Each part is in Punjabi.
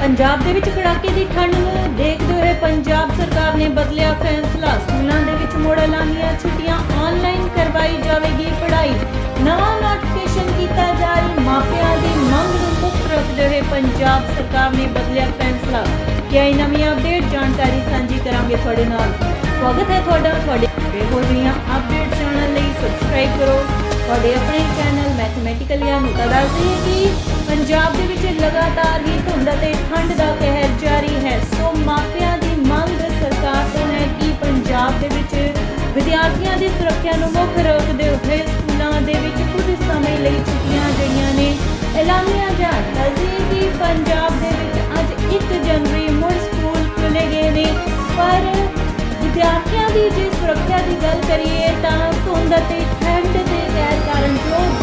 ਪੰਜਾਬ ਦੇ ਵਿੱਚ ਕੜਾਕੇ ਦੀ ਠੰਡ ਨੂੰ ਦੇਖਦੇ ਹੋਏ ਪੰਜਾਬ ਸਰਕਾਰ ਨੇ ਬਦਲਿਆ ਫੈਸਲਾ। ਸਕੂਲਾਂ ਦੇ ਵਿੱਚ ਮੁੜ ਐਲਾਨੀਆਂ ਛੁੱਟੀਆਂ ਆਨਲਾਈਨ ਕਰਵਾਈ ਜਾਵੇਗੀ ਪੜ੍ਹਾਈ। ਨਵਾਂ ਨੋਟੀਫਿਕੇਸ਼ਨ ਕੀਤਾ ਜਾਰੀ, ਮਾਪਿਆਂ ਦੀ ਮੰਗ ਨੂੰ ਮੁੱਖ ਰੱਖਦੇ ਹੋਏ ਪੰਜਾਬ ਸਰਕਾਰ ਨੇ ਬਦਲਿਆ ਫੈਸਲਾ। ਕਿਆ ਇਹ ਨਵੀਂ ਅਪਡੇਟ ਜਾਣਕਾਰੀ ਸਾਂਝੀ ਕਰਾਂਗੇ ਤੁਹਾਡੇ ਨਾਲ। ਸਵਾਗਤ ਹੈ ਤੁਹਾਡਾ, ਤੁਹਾਡੇ ਇਹੋ ਜਿਹੀਆਂ ਅਪਡੇਟ ਜਾਣਨ ਲਈ ਸਬਸਕ੍ਰਾਈਬ ਕਰੋ। ਤੁਹਾਡੇ ਆਪਣੇ ਚੈਨਲ ਮੈਥਮੈਟੀਕਲ ਜਾਂ ਨੂੰ ਤਾਂ ਦੱਸ ਕਿ ਪੰਜਾਬ ਦੇ ਵਿੱਚ ਲਗਾਤਾਰ ਹੀ ਅਤੇ ਠੰਡ ਦਾ ਕਹਿਰ ਜਾਰੀ ਹੈ। ਸੋ ਮਾਪਿਆਂ ਦੀ ਮੰਗ ਸਰਕਾਰ ਤੋਂ ਹੈ ਕਿ ਪੰਜਾਬ ਦੇ ਵਿੱਚ ਵਿਦਿਆਰਥੀਆਂ ਦੀ ਸੁਰੱਖਿਆ ਨੂੰ ਮੁੱਖ ਰੱਖਦੇ ਹੋਏ ਸਕੂਲਾਂ ਦੇ ਵਿੱਚ ਕੁਝ ਸਮੇਂ ਲਈ ਛੁੱਟੀਆਂ ਜਿਹੜੀਆਂ ਨੇ ਐਲਾਨੀਆਂ ਜਾਣ। ਦੱਸਦੇ ਕਿ ਪੰਜਾਬ ਦੇ ਵਿੱਚ ਅੱਜ 1 ਜਨਵਰੀ ਮੁੜ ਸਕੂਲ ਖੁੱਲੇ ਗਏ ਨੇ। ਪਰ ਵਿਦਿਆਰਥੀਆਂ ਦੀ ਜੇ ਸੁਰੱਖਿਆ ਦੀ ਗੱਲ ਕਰੀਏ ਤਾਂ ਧੁੰਦ ਅਤੇ ਠੰਡ ਦੇ ਕਹਿਰ ਕਾਰਨ ਜੋ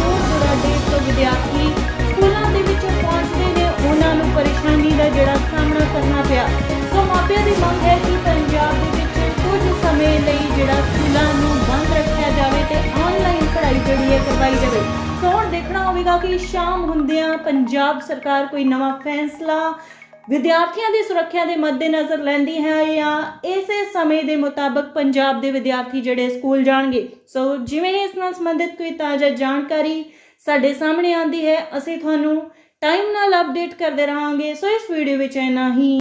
ਮਾਪਿਆਂ ਦੀ ਮੰਗ ਹੈ ਕਿ ਪੰਜਾਬ ਦੇ ਵਿੱਚ ਕੁਝ ਸਮੇਂ ਲਈ ਜਿਹੜਾ ਸਕੂਲਾਂ ਨੂੰ ਬੰਦ ਰੱਖਿਆ ਜਾਵੇ ਤੇ ਆਨਲਾਈਨ ਪੜ੍ਹਾਈ ਜਿਹੜੀ ਹੈ ਕਰਵਾਈ ਜਾਵੇ। ਸੋ ਹੁਣ ਦੇਖਣਾ ਹੋਵੇਗਾ ਕਿ ਸ਼ਾਮ ਹੁੰਦਿਆਂ ਪੰਜਾਬ ਸਰਕਾਰ ਕੋਈ ਨਵਾਂ ਫੈਸਲਾ ਵਿਦਿਆਰਥੀਆਂ ਦੀ ਸੁਰੱਖਿਆ ਦੇ ਮੱਦੇਨਜ਼ਰ ਲੈਂਦੀ ਹੈ ਜਾਂ ਇਸੇ ਸਮੇਂ ਦੇ ਮੁਤਾਬਕ ਪੰਜਾਬ ਦੇ ਵਿਦਿਆਰਥੀ ਜਿਹੜੇ ਸਕੂਲ ਜਾਣਗੇ? ਸੋ ਜਿਵੇਂ ਹੀ ਇਸ ਨਾਲ ਸੰਬੰਧਿਤ ਕੋਈ ਤਾਜ਼ਾ ਜਾਣਕਾਰੀ ਸਾਡੇ ਸਾਹਮਣੇ ਆਉਂਦੀ ਹੈ। ਅਸੀਂ ਤੁਹਾਨੂੰ ਟਾਈਮ ਨਾਲ ਅਪਡੇਟ ਕਰਦੇ ਰਹਾਂਗੇ। ਸੋ ਇਸ ਵੀਡੀਓ ਵਿੱਚ ਇੰਨਾ ਹੀ।